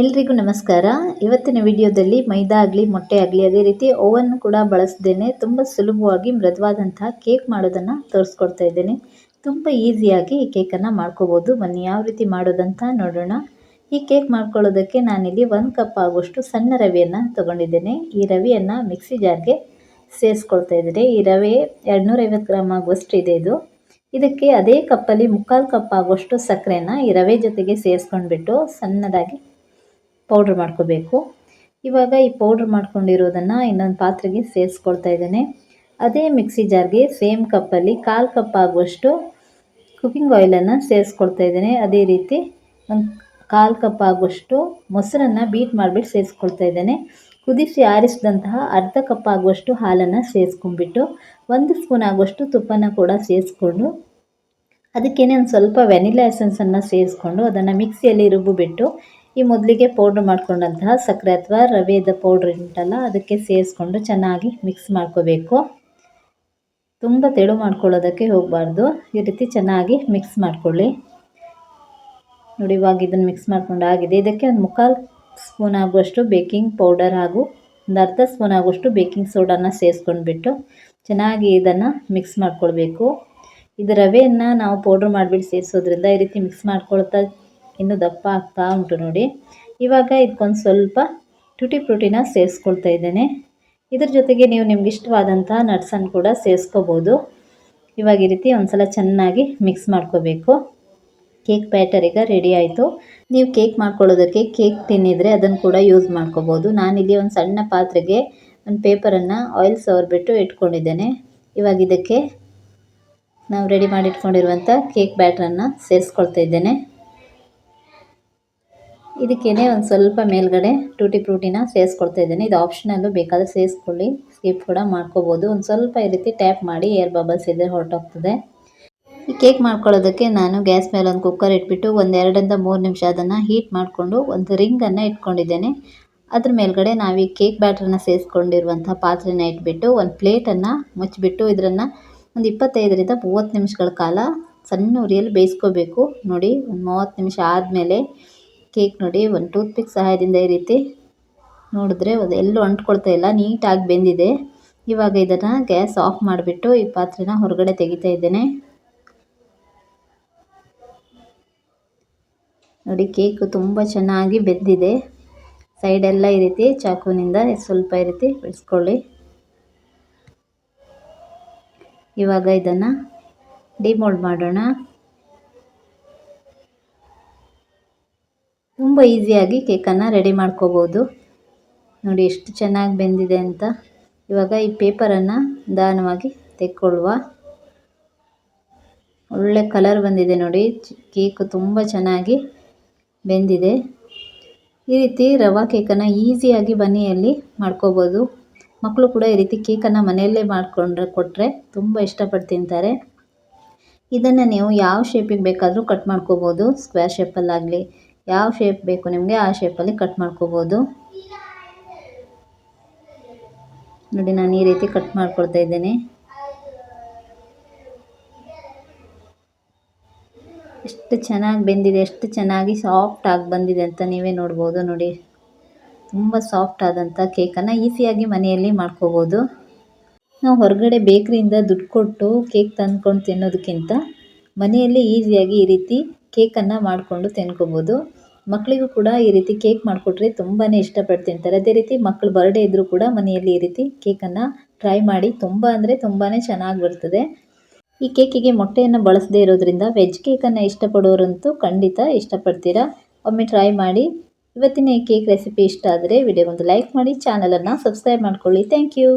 ಎಲ್ರಿಗೂ ನಮಸ್ಕಾರ. ಇವತ್ತಿನ ವಿಡಿಯೋದಲ್ಲಿ ಮೈದಾ ಆಗಲಿ, ಮೊಟ್ಟೆ ಆಗಲಿ, ಅದೇ ರೀತಿ ಓವನ್ ಕೂಡ ಬಳಸದೇನೆ ತುಂಬ ಸುಲಭವಾಗಿ ಮೃದುವಾದಂತಹ ಕೇಕ್ ಮಾಡೋದನ್ನು ತೋರಿಸ್ಕೊಡ್ತಾ ಇದ್ದೇನೆ. ತುಂಬ ಈಸಿಯಾಗಿ ಈ ಕೇಕನ್ನು ಮಾಡ್ಕೋಬೋದು. ಬನ್ನಿ, ಯಾವ ರೀತಿ ಮಾಡೋದಂತ ನೋಡೋಣ. ಈ ಕೇಕ್ ಮಾಡ್ಕೊಳ್ಳೋದಕ್ಕೆ ನಾನಿಲ್ಲಿ ಒಂದು ಕಪ್ ಆಗುವಷ್ಟು ಸಣ್ಣ ರವೆಯನ್ನು ತೊಗೊಂಡಿದ್ದೇನೆ. ಈ ರವೆಯನ್ನು ಮಿಕ್ಸಿ ಜಾರ್ಗೆ ಸೇರಿಸ್ಕೊಳ್ತಾ ಇದ್ದೇನೆ. ಈ ರವೆ ಎರಡುನೂರೈವತ್ತು ಗ್ರಾಮ್ ಆಗುವಷ್ಟು ಇದೆ ಇದು. ಇದಕ್ಕೆ ಅದೇ ಕಪ್ಪಲ್ಲಿ ಮುಕ್ಕಾಲು ಕಪ್ ಆಗುವಷ್ಟು ಸಕ್ಕರೆನ ಈ ರವೆ ಜೊತೆಗೆ ಸೇರಿಸ್ಕೊಂಡ್ಬಿಟ್ಟು ಸಣ್ಣದಾಗಿ ಪೌಡ್ರ್ ಮಾಡ್ಕೋಬೇಕು. ಇವಾಗ ಈ ಪೌಡ್ರ್ ಮಾಡ್ಕೊಂಡಿರೋದನ್ನು ಇನ್ನೊಂದು ಪಾತ್ರೆಗೆ ಸೇರಿಸ್ಕೊಳ್ತಾ ಇದ್ದೇನೆ. ಅದೇ ಮಿಕ್ಸಿ ಜಾರ್ಗೆ ಸೇಮ್ ಕಪ್ಪಲ್ಲಿ ಕಾಲು ಕಪ್ ಆಗುವಷ್ಟು ಕುಕ್ಕಿಂಗ್ ಆಯಿಲನ್ನು ಸೇರಿಸ್ಕೊಳ್ತಾ ಇದ್ದೇನೆ. ಅದೇ ರೀತಿ ಒಂದು ಕಾಲು ಕಪ್ ಆಗುವಷ್ಟು ಮೊಸರನ್ನು ಬೀಟ್ ಮಾಡಿಬಿಟ್ಟು ಸೇರಿಸ್ಕೊಳ್ತಾ ಇದ್ದೇನೆ. ಕುದಿಸಿ ಆರಿಸಿದಂತಹ ಅರ್ಧ ಕಪ್ ಆಗುವಷ್ಟು ಹಾಲನ್ನು ಸೇರಿಸ್ಕೊಂಡ್ಬಿಟ್ಟು ಒಂದು ಸ್ಪೂನ್ ಆಗುವಷ್ಟು ತುಪ್ಪನ ಕೂಡ ಸೇರಿಸ್ಕೊಂಡು ಅದಕ್ಕೇನೆ ಒಂದು ಸ್ವಲ್ಪ ವೆನಿಲಾ ಎಸೆನ್ಸನ್ನು ಸೇರಿಸ್ಕೊಂಡು ಅದನ್ನು ಮಿಕ್ಸಿಯಲ್ಲಿ ರುಬ್ಬಿಬಿಟ್ಟು ಈ ಮೊದಲಿಗೆ ಪೌಡ್ರ್ ಮಾಡ್ಕೊಂಡಂತಹ ಸಕ್ಕರೆ ಅಥವಾ ರವೆದ ಪೌಡ್ರ್ ಉಂಟಲ್ಲ, ಅದಕ್ಕೆ ಸೇರಿಸ್ಕೊಂಡು ಚೆನ್ನಾಗಿ ಮಿಕ್ಸ್ ಮಾಡ್ಕೋಬೇಕು. ತುಂಬ ತೆಳು ಮಾಡ್ಕೊಳ್ಳೋದಕ್ಕೆ ಹೋಗಬಾರ್ದು. ಈ ರೀತಿ ಚೆನ್ನಾಗಿ ಮಿಕ್ಸ್ ಮಾಡ್ಕೊಳ್ಳಿ. ನೋಡಿ, ಇವಾಗ ಇದನ್ನು ಮಿಕ್ಸ್ ಮಾಡ್ಕೊಂಡು ಆಗಿದೆ. ಇದಕ್ಕೆ ಒಂದು ಮುಕ್ಕಾಲು ಸ್ಪೂನ್ ಆಗುವಷ್ಟು ಬೇಕಿಂಗ್ ಪೌಡರ್ ಹಾಗೂ ಒಂದು ಅರ್ಧ ಸ್ಪೂನ್ ಆಗುವಷ್ಟು ಬೇಕಿಂಗ್ ಸೋಡಾನ ಸೇರಿಸ್ಕೊಂಡ್ಬಿಟ್ಟು ಚೆನ್ನಾಗಿ ಇದನ್ನು ಮಿಕ್ಸ್ ಮಾಡ್ಕೊಳ್ಬೇಕು. ಇದು ರವೆಯನ್ನು ನಾವು ಪೌಡ್ರ್ ಮಾಡಿಬಿಟ್ಟು ಸೇರಿಸೋದ್ರಿಂದ ಈ ರೀತಿ ಮಿಕ್ಸ್ ಮಾಡ್ಕೊಳ್ತಾ ಇನ್ನು ದಪ್ಪ ಆಗ್ತಾ ಉಂಟು ನೋಡಿ. ಇವಾಗ ಇದಕ್ಕೊಂದು ಸ್ವಲ್ಪ ಟುಟಿ ಫ್ರೂಟಿನ ಸೇರಿಸ್ಕೊಳ್ತಾ ಇದ್ದೇನೆ. ಇದ್ರ ಜೊತೆಗೆ ನೀವು ನಿಮ್ಗೆ ಇಷ್ಟವಾದಂತಹ ನಟ್ಸನ್ನು ಕೂಡ ಸೇರಿಸ್ಕೋಬೋದು. ಇವಾಗ ಈ ರೀತಿ ಒಂದು ಸಲ ಚೆನ್ನಾಗಿ ಮಿಕ್ಸ್ ಮಾಡ್ಕೋಬೇಕು. ಕೇಕ್ ಬ್ಯಾಟರ್ ಈಗ ರೆಡಿ ಆಯಿತು. ನೀವು ಕೇಕ್ ಮಾಡ್ಕೊಳ್ಳೋದಕ್ಕೆ ಕೇಕ್ ತಿನ್ನಿದ್ರೆ ಅದನ್ನು ಕೂಡ ಯೂಸ್ ಮಾಡ್ಕೋಬೋದು. ನಾನಿಲ್ಲಿ ಒಂದು ಸಣ್ಣ ಪಾತ್ರೆಗೆ ಒಂದು ಪೇಪರನ್ನು ಆಯಿಲ್ ಸವರ್ಬಿಟ್ಟು ಇಟ್ಕೊಂಡಿದ್ದೇನೆ. ಇವಾಗ ಇದಕ್ಕೆ ನಾವು ರೆಡಿ ಮಾಡಿ ಇಟ್ಕೊಂಡಿರುವಂಥ ಕೇಕ್ ಬ್ಯಾಟ್ರನ್ನು ಸೇರಿಸ್ಕೊಳ್ತಾ ಇದ್ದೇನೆ. ಇದಕ್ಕೇನೆ ಒಂದು ಸ್ವಲ್ಪ ಮೇಲ್ಗಡೆ ಟೂಟಿ ಫ್ರೂಟಿನ ಸೇರಿಸ್ಕೊಳ್ತಾ ಇದ್ದೇನೆ. ಇದು ಆಪ್ಷನಲ್ಲೂ ಬೇಕಾದರೆ ಸೇರಿಸ್ಕೊಳ್ಳಿ. ಸ್ಕಿಪ್ ಕೂಡ ಮಾಡ್ಕೋಬೋದು. ಒಂದು ಸ್ವಲ್ಪ ಈ ರೀತಿ ಟ್ಯಾಪ್ ಮಾಡಿ ಏರ್ ಬಬಲ್ಸ್ ಇದ್ದರೆ ಹೊರಟೋಗ್ತದೆ. ಈ ಕೇಕ್ ಮಾಡ್ಕೊಳ್ಳೋದಕ್ಕೆ ನಾನು ಗ್ಯಾಸ್ ಮೇಲೆ ಒಂದು ಕುಕ್ಕರ್ ಇಟ್ಬಿಟ್ಟು ಒಂದು ಎರಡರಿಂದ ಮೂರು ನಿಮಿಷ ಅದನ್ನು ಹೀಟ್ ಮಾಡಿಕೊಂಡು ಒಂದು ರಿಂಗನ್ನು ಇಟ್ಕೊಂಡಿದ್ದೇನೆ. ಅದ್ರ ಮೇಲ್ಗಡೆ ನಾವು ಈ ಕೇಕ್ ಬ್ಯಾಟ್ರನ್ನ ಸೇರಿಸ್ಕೊಂಡಿರುವಂಥ ಪಾತ್ರೆನ ಇಟ್ಬಿಟ್ಟು ಒಂದು ಪ್ಲೇಟನ್ನು ಮುಚ್ಚಿಬಿಟ್ಟು ಇದರನ್ನು ಒಂದು ಇಪ್ಪತ್ತೈದರಿಂದ ಮೂವತ್ತು ನಿಮಿಷಗಳ ಕಾಲ ಸಣ್ಣ ಉರಿಯಲ್ಲಿ ಬೇಯಿಸ್ಕೋಬೇಕು. ನೋಡಿ, ಒಂದು ಮೂವತ್ತು ನಿಮಿಷ ಆದಮೇಲೆ ಕೇಕ್ ನೋಡಿ, ಒಂದು ಟೂತ್ ಪಿಕ್ ಸಹಾಯದಿಂದ ಈ ರೀತಿ ನೋಡಿದ್ರೆ ಅದು ಎಲ್ಲೂ ಅಂಟ್ಕೊಳ್ತಾ ಇಲ್ಲ, ನೀಟಾಗಿ ಬೆಂದಿದೆ. ಇವಾಗ ಇದನ್ನು ಗ್ಯಾಸ್ ಆಫ್ ಮಾಡಿಬಿಟ್ಟು ಈ ಪಾತ್ರೆನ ಹೊರಗಡೆ ತೆಗಿತಾ ಇದ್ದೇನೆ. ನೋಡಿ, ಕೇಕು ತುಂಬ ಚೆನ್ನಾಗಿ ಬೆಂದಿದೆ. ಸೈಡೆಲ್ಲ ಈ ರೀತಿ ಚಾಕುವಿನಿಂದ ಸ್ವಲ್ಪ ಈ ರೀತಿ ಬಿಡಿಸ್ಕೊಳ್ಳಿ. ಇವಾಗ ಇದನ್ನು ಡಿಮೋಲ್ಡ್ ಮಾಡೋಣ. ತುಂಬ ಈಸಿಯಾಗಿ ಕೇಕನ್ನು ರೆಡಿ ಮಾಡ್ಕೋಬೋದು. ನೋಡಿ ಎಷ್ಟು ಚೆನ್ನಾಗಿ ಬೆಂದಿದೆ ಅಂತ. ಇವಾಗ ಈ ಪೇಪರನ್ನು ನಿಧಾನವಾಗಿ ತೆಕ್ಕೊಳ್ಳುವ. ಒಳ್ಳೆ ಕಲರ್ ಬಂದಿದೆ ನೋಡಿ. ಕೇಕು ತುಂಬ ಚೆನ್ನಾಗಿ ಬೆಂದಿದೆ. ಈ ರೀತಿ ರವಾ ಕೇಕನ್ನು ಈಸಿಯಾಗಿ ಮನೆಯಲ್ಲಿ ಮಾಡ್ಕೋಬೋದು. ಮಕ್ಕಳು ಕೂಡ ಈ ರೀತಿ ಕೇಕನ್ನು ಮನೆಯಲ್ಲೇ ಮಾಡಿಕೊಂಡ್ರೆ ಕೊಟ್ಟರೆ ತುಂಬ ಇಷ್ಟಪಟ್ಟು ತಿಂತಾರೆ. ಇದನ್ನು ನೀವು ಯಾವ ಶೇಪಿಗೆ ಬೇಕಾದರೂ ಕಟ್ ಮಾಡ್ಕೋಬೋದು. ಸ್ಕ್ವೇರ್ ಶೇಪಲ್ಲಾಗಲಿ ಯಾವ ಶೇಪ್ ಬೇಕು ನಿಮಗೆ ಆ ಶೇಪಲ್ಲಿ ಕಟ್ ಮಾಡ್ಕೋಬೋದು. ನೋಡಿ, ನಾನು ಈ ರೀತಿ ಕಟ್ ಮಾಡ್ಕೊಳ್ತಾ ಇದ್ದೇನೆ. ಎಷ್ಟು ಚೆನ್ನಾಗಿ ಬೆಂದಿದೆ, ಎಷ್ಟು ಚೆನ್ನಾಗಿ ಸಾಫ್ಟ್ ಆಗಿ ಬಂದಿದೆ ಅಂತ ನೀವೇ ನೋಡ್ಬೋದು, ನೋಡಿ. ತುಂಬ ಸಾಫ್ಟ್ ಆದಂಥ ಕೇಕನ್ನು ಈಸಿಯಾಗಿ ಮನೆಯಲ್ಲಿ ಮಾಡ್ಕೋಬೋದು. ನಾವು ಹೊರಗಡೆ ಬೇಕ್ರಿಯಿಂದ ದುಡ್ಡು ಕೊಟ್ಟು ಕೇಕ್ ತಂದ್ಕೊಂಡು ತಿನ್ನೋದಕ್ಕಿಂತ ಮನೆಯಲ್ಲಿ ಈಸಿಯಾಗಿ ಈ ರೀತಿ ಕೇಕನ್ನು ಮಾಡಿಕೊಂಡು ತಿನ್ಕೋಬೋದು. ಮಕ್ಕಳಿಗೂ ಕೂಡ ಈ ರೀತಿ ಕೇಕ್ ಮಾಡಿಕೊಟ್ರೆ ತುಂಬಾ ಇಷ್ಟಪಟ್ಟು ತಿಂತಾರೆ. ಅದೇ ರೀತಿ ಮಕ್ಕಳು ಬರ್ಡೇ ಇದ್ದರೂ ಕೂಡ ಮನೆಯಲ್ಲಿ ಈ ರೀತಿ ಕೇಕನ್ನು ಟ್ರೈ ಮಾಡಿ ತುಂಬ ಅಂದರೆ ತುಂಬಾ ಚೆನ್ನಾಗಿ ಬರ್ತದೆ. ಈ ಕೇಕಿಗೆ ಮೊಟ್ಟೆಯನ್ನು ಬಳಸದೇ ಇರೋದ್ರಿಂದ ವೆಜ್ ಕೇಕನ್ನು ಇಷ್ಟಪಡೋರಂತೂ ಖಂಡಿತ ಇಷ್ಟಪಡ್ತೀರಾ? ಒಮ್ಮೆ ಟ್ರೈ ಮಾಡಿ. ಇವತ್ತಿನ ಈ ಕೇಕ್ ರೆಸಿಪಿ ಇಷ್ಟ ಆದರೆ ವಿಡಿಯೋಗೊಂದು ಲೈಕ್ ಮಾಡಿ ಚಾನಲನ್ನು ಸಬ್ಸ್ಕ್ರೈಬ್ ಮಾಡ್ಕೊಳ್ಳಿ. Thank you